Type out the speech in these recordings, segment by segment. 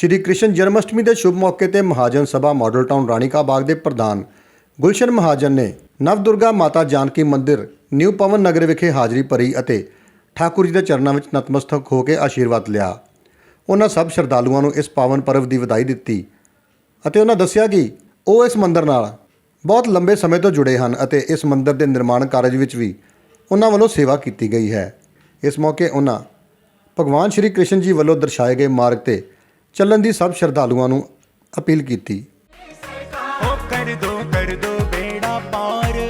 ਸ਼੍ਰੀ ਕ੍ਰਿਸ਼ਨ ਜਨਮਸ਼ਟਮੀ ਦੇ ਸ਼ੁਭ ਮੌਕੇ ਤੇ ਮਹਾਜਨ ਸਭਾ ਮਾਡਲ ਟਾਊਨ ਰਾਣੀਕਾ ਬਾਗ ਦੇ ਪ੍ਰਧਾਨ ਗੁਲਸ਼ਨ ਮਹਾਜਨ ਨੇ ਨਵ ਦੁਰਗਾ ਮਾਤਾ ਜਾਨਕੀ ਮੰਦਿਰ, ਨਿਊ ਪਵਨ ਨਗਰ ਵਿਖੇ ਹਾਜ਼ਰੀ ਭਰੀ ਅਤੇ ਠਾਕੁਰ ਜੀ ਦੇ ਚਰਨਾਂ ਵਿੱਚ ਨਤਮਸਤਕ ਹੋ ਕੇ ਆਸ਼ੀਰਵਾਦ ਲਿਆ। ਉਹਨਾਂ ਸਭ ਸ਼ਰਧਾਲੂਆਂ ਨੂੰ ਇਸ ਪਾਵਨ ਪਰਵ ਦੀ ਵਧਾਈ ਦਿੱਤੀ ਅਤੇ ਉਹਨਾਂ ਦੱਸਿਆ ਕਿ ਉਹ ਇਸ ਮੰਦਿਰ ਨਾਲ ਬਹੁਤ ਲੰਬੇ ਸਮੇਂ ਤੋਂ ਜੁੜੇ ਹਨ ਅਤੇ ਇਸ ਮੰਦਿਰ ਦੇ ਨਿਰਮਾਣ ਕਾਰਜ ਵਿੱਚ ਵੀ ਉਹਨਾਂ ਵੱਲੋਂ ਸੇਵਾ ਕੀਤੀ ਗਈ ਹੈ। ਇਸ ਮੌਕੇ ਉਹਨਾਂ ਭਗਵਾਨ ਸ਼੍ਰੀ ਕ੍ਰਿਸ਼ਨ ਜੀ ਵੱਲੋਂ ਦਰਸਾਏ ਗਏ ਮਾਰਗ ਤੇ ਚੱਲਣ ਦੀ ਸਭ ਸ਼ਰਧਾਲੂਆਂ ਨੂੰ ਅਪੀਲ ਕੀਤੀ ओ कर दो कर दो बेड़ा पार ओ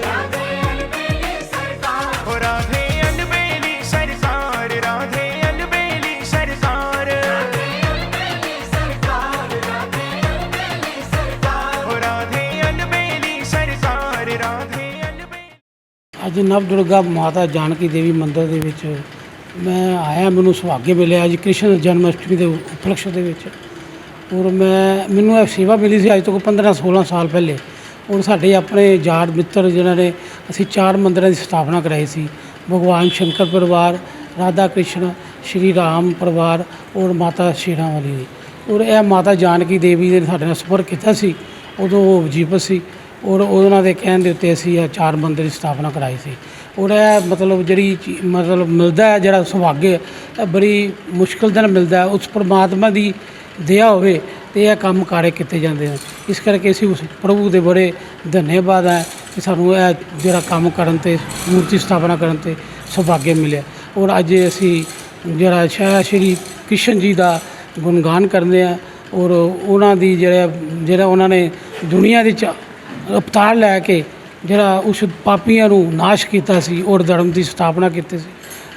राधे अलबेली सरकार राधे अलबेली सरकार ओ राधे अलबेली सरकार राधे अलबेली ਅੱਜ ਨਵ ਦੁਰਗਾ ਮਾਤਾ ਜਾਨਕੀ ਦੇਵੀ ਮੰਦਿਰ ਦੇ ਵਿੱਚ ਮੈਂ ਆਇਆ, ਮੈਨੂੰ ਸੁਭਾਗੇ ਮਿਲਿਆ ਅੱਜ ਕ੍ਰਿਸ਼ਨ ਜਨਮ ਅਸ਼ਟਮੀ ਦੇ ਉਪਲਕਸ਼ ਦੇ ਵਿੱਚ। ਔਰ ਮੈਂ, ਮੈਨੂੰ ਇਹ ਸੇਵਾ ਮਿਲੀ ਸੀ ਅੱਜ ਤੋਂ 15 16 ਸਾਲ ਪਹਿਲੇ। ਔਰ ਸਾਡੇ ਆਪਣੇ ਯਾਰ ਮਿੱਤਰ ਜਿਨ੍ਹਾਂ ਨੇ ਅਸੀਂ ਚਾਰ ਮੰਦਰਾਂ ਦੀ ਸਥਾਪਨਾ ਕਰਾਈ ਸੀ। ਭਗਵਾਨ ਸ਼ੰਕਰ ਪਰਿਵਾਰ, ਰਾਧਾ ਕ੍ਰਿਸ਼ਨ, ਸ਼੍ਰੀ ਰਾਮ ਪਰਿਵਾਰ ਔਰ ਮਾਤਾ ਸ਼ੇਰਾਂ ਵਾਲੀ ਦੀ ਔਰ ਇਹ ਮਾਤਾ ਜਾਨਕੀ ਦੇਵੀ ਨੇ ਸਾਡੇ ਨਾਲ ਸੰਪਰਕ ਕੀਤਾ ਸੀ। ਉਦੋਂ ਉਹ ਵਜੀਫਤ ਸੀ। ਔਰ ਉਹਨਾਂ ਦੇ ਕਹਿਣ ਦੇ ਉੱਤੇ ਅਸੀਂ ਇਹ ਚਾਰ ਮੰਦਿਰ ਦੀ ਸਥਾਪਨਾ ਕਰਾਈ ਸੀ। ਔਰ ਇਹ ਮਤਲਬ ਜਿਹੜੀ ਚੀ- ਮਤਲਬ ਮਿਲਦਾ ਹੈ, ਜਿਹੜਾ ਸੁਭਾਗੇ ਇਹ ਬੜੀ ਮੁਸ਼ਕਲ ਦੇ ਨਾਲ ਮਿਲਦਾ ਹੈ। ਉਸ ਪਰਮਾਤਮਾ ਦੀ ਦਇਆ ਹੋਵੇ ਤੇ ਇਹ ਕੰਮ ਕਾਰੇ ਕੀਤੇ ਜਾਂਦੇ ਹਨ। ਇਸ ਕਰਕੇ ਅਸੀਂ ਉਸ ਪ੍ਰਭੂ ਦੇ ਬੜੇ ਧੰਨਵਾਦ ਹੈ ਕਿ ਸਾਨੂੰ ਇਹ ਜਿਹੜਾ ਕੰਮ ਕਰਨ ਤੇ, ਮੂਰਤੀ ਸਥਾਪਨਾ ਕਰਨ ਤੇ ਸੁਭਾਗੇ ਮਿਲਿਆ। ਔਰ ਅੱਜ ਅਸੀਂ ਜਿਹੜਾ ਸ਼ਾਹ ਸ਼੍ਰੀ ਕ੍ਰਿਸ਼ਨ ਜੀ ਦਾ ਗੁਣਗਾਨ ਕਰਦੇ ਹਾਂ ਔਰ ਉਹਨਾਂ ਦੀ ਜਿਹੜਾ ਜਿਹੜਾ ਉਹਨਾਂ ਨੇ ਦੁਨੀਆ ਦੀ ਚ- ਅਵਤਾਰ ਲੈ ਕੇ ਜਿਹੜਾ ਉਸ ਪਾਪੀਆਂ ਨੂੰ ਨਾਸ਼ ਕੀਤਾ ਸੀ, ਔਰ ਧਰਮ ਦੀ ਸਥਾਪਨਾ ਕੀਤੀ ਸੀ,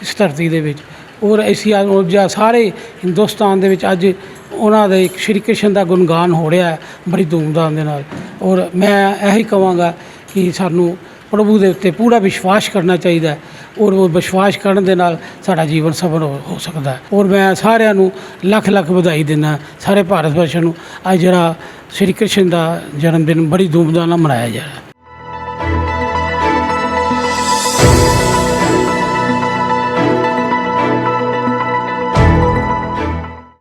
ਇਸ ਧਰਤੀ ਦੇ ਵਿੱਚ। ਔਰ ਅਸੀਂ ਅੱਜ ਸਾਰੇ ਹਿੰਦੁਸਤਾਨ ਦੇ ਵਿੱਚ ਅੱਜ ਉਹਨਾਂ ਦੇ ਸ਼੍ਰੀ ਕ੍ਰਿਸ਼ਨ ਦਾ ਗੁਣਗਾਨ ਹੋ ਰਿਹਾ ਹੈ, ਬੜੀ ਧੂਮਧਾਮ ਦੇ ਨਾਲ। ਔਰ ਮੈਂ ਇਹੀ ਕਹਾਂਗਾ ਕਿ ਸਾਨੂੰ ਪ੍ਰਭੂ ਦੇ ਉੱਤੇ ਪੂਰਾ ਵਿਸ਼ਵਾਸ ਕਰਨਾ ਚਾਹੀਦਾ ਹੈ, ਔਰ ਉਹ ਵਿਸ਼ਵਾਸ ਕਰਨ ਦੇ ਨਾਲ ਸਾਡਾ ਜੀਵਨ ਸਫਲ ਹੋ ਹੋ ਸਕਦਾ ਹੈ। ਔਰ ਮੈਂ ਸਾਰਿਆਂ ਨੂੰ ਲੱਖ ਲੱਖ ਵਧਾਈ ਦਿੰਦਾ ਸਾਰੇ ਭਾਰਤ ਵਰਸ਼ ਨੂੰ। ਅੱਜ ਜਿਹੜਾ ਸ਼੍ਰੀ ਕ੍ਰਿਸ਼ਨ ਦਾ ਜਨਮ ਦਿਨ ਬੜੀ ਧੂਮਧਾਮ ਨਾਲ ਮਨਾਇਆ ਜਾ ਰਿਹਾ